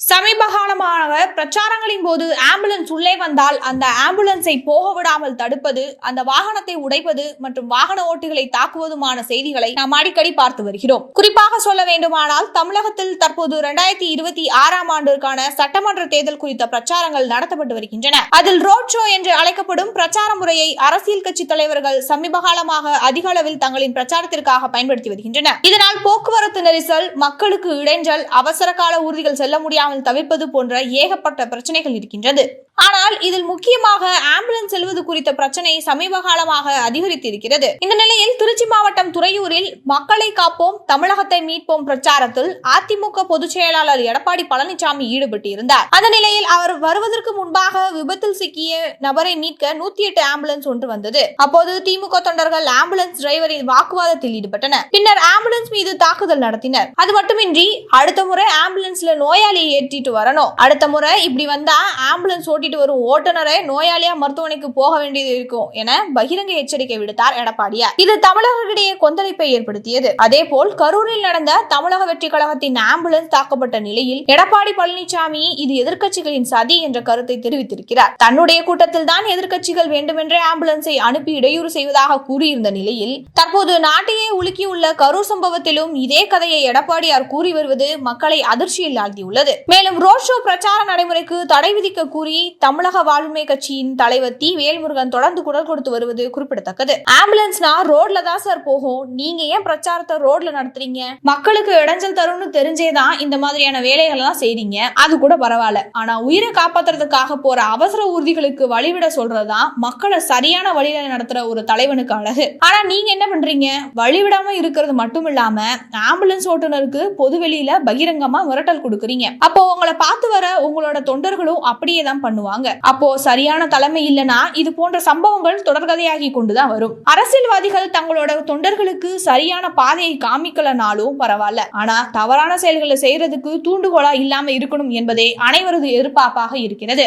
சமீப காலமாக பிரச்சாரங்களின் போது ஆம்புலன்ஸ் உள்ளே வந்தால் அந்த ஆம்புலன்ஸை போக விடாமல் தடுப்பது அந்த வாகனத்தை உடைப்பது மற்றும் வாகன ஓட்டிகளை தாக்குவதுமான செய்திகளை நாம் அடிக்கடி பார்த்து வருகிறோம். குறிப்பாக சொல்ல வேண்டுமானால் தமிழகத்தில் தற்போது இரண்டாயிரத்தி இருபத்தி ஆறாம் ஆண்டிற்கான சட்டமன்ற தேர்தல் குறித்த பிரச்சாரங்கள் நடத்தப்பட்டு வருகின்றன. அதில் ரோட் ஷோ என்று அழைக்கப்படும் பிரச்சார முறையை அரசியல் கட்சி தலைவர்கள் சமீப காலமாக அதிக அளவில் தங்களின் பிரச்சாரத்திற்காக பயன்படுத்தி வருகின்றனர். இதனால் போக்குவரத்து நெரிசல் மக்களுக்கு இடைஞ்சல் அவசர கால ஊர்திகள் செல்ல முடியாமல் தவிர்ப்பது போன்ற ஏகப்பட்ட பிரச்சனைகள் இருக்கின்றது. ஆனால் இதில் முக்கியமாக ஆம்புலன்ஸ் செல்வது குறித்த பிரச்சனை சமீப காலமாக அதிகரித்திருக்கிறது. இந்த நிலையில் திருச்சி மாவட்டம் துறையூரில் மக்களை காப்போம் தமிழகத்தை மீட்போம் பிரச்சாரத்தில் அதிமுக பொதுச் செயலாளர் எடப்பாடி பழனிசாமி ஈடுபட்டு இருந்தார் அந்த நிலையில் அவர் வருவதற்கு முன்பாக விபத்தில் சிக்கிய நபரை மீட்க நூத்தி எட்டு ஆம்புலன்ஸ் ஒன்று வந்தது. அப்போது திமுக தொண்டர்கள் ஆம்புலன்ஸ் டிரைவரின் வாக்குவாதத்தில் ஈடுபட்டனர். பின்னர் ஆம்புலன்ஸ் மீது தாக்குதல் நடத்தினர். அது மட்டுமின்றி அடுத்த முறை ஆம்புலன்ஸ்ல நோயாளியை ஏற்றிட்டு வரணும். அடுத்த முறை இப்படி வந்தா ஆம்புலன்ஸ் ஓட்டிட்டு வரும் ஓட்டுநரை நோயாளியா மருத்துவமனைக்கு போக வேண்டியது இருக்கும் என பகிரங்க எச்சரிக்கை விடுத்தார் எடப்பாடியார். இது தமிழர்களிடையே கொந்தளிப்பை ஏற்படுத்தியது. அதே போல் கரூரில் நடந்த தமிழக வெற்றி கழகத்தின் ஆம்புலன்ஸ் தாக்கப்பட்ட நிலையில் எடப்பாடி பழனிசாமி இது எதிர்க்கட்சிகளின் சதி என்ற கருத்தை தெரிவித்திருக்கிறார். தன்னுடைய கூட்டத்தில் தான் எதிர்க்கட்சிகள் வேண்டுமென்றே ஆம்புலன்ஸை அனுப்பி இடையூறு செய்வதாக கூறியிருந்த நிலையில் தற்போது நாட்டையே உலுக்கியுள்ள கரூர் சம்பவத்திலும் இதே கதையை எடப்பாடியார் கூறி வருவது மக்களை அதிர்ச்சியில் ஆழ்த்தியுள்ளது மேலும் ரோட் ஷோ பிரச்சார நடைமுறைக்கு தடை விதிக்க கூறி தமிழக வாழ்மை கட்சியின் தலைவர் தி வேல்முருகன் தொடர்ந்து குரல் கொடுத்து வருவது குறிப்பிடத்தக்கது. ஆம்புலன்ஸ்னா ரோட்ல தான் சார் போகும். நீங்க ஏன் பிரச்சாரத்தை ரோட்ல நடத்துறீங்க? மக்களுக்கு இடைஞ்சல் தரும்னு தெரிஞ்சேதான் இந்த மாதிரியான வேலைகள் எல்லாம் செய்றீங்க. அது கூட பரவாயில்ல. ஆனா உயிரை காப்பாத்துறதுக்காக போற அவசர ஊர்திகளுக்கு வழிவிட சொல்றதுதான் மக்களை சரியான வழியில நடத்துற ஒரு தலைவனுக்கு அழகு. ஆனா நீங்க என்ன பண்றீங்க? வழிவிடாம இருக்கிறது மட்டும் இல்லாம ஆம்புலன்ஸ் ஓட்டுநருக்கு பொதுவெளியில பகிரங்கமா மிரட்டல் கொடுக்குறீங்க. அப்போ உங்களை பார்த்து வர உங்களோட தொண்டர்களும் அப்படியே தான் பண்ணுவாங்க. அப்போ சரியான தலைமை இல்லைன்னா இது போன்ற சம்பவங்கள் தொடர்கதையாகி கொண்டுதான் வரும். அரசியல்வாதிகள் தங்களோட தொண்டர்கள் தொண்டர்களுக்கு சரியான பாதையை காமிக்கலனாலும் பரவாயில்ல. ஆனா தவறான செயல்களை செய்யறதுக்கு தூண்டுகோலா இல்லாம இருக்கணும் என்பதே அனைவரது எதிர்பார்ப்பாக இருக்கிறது.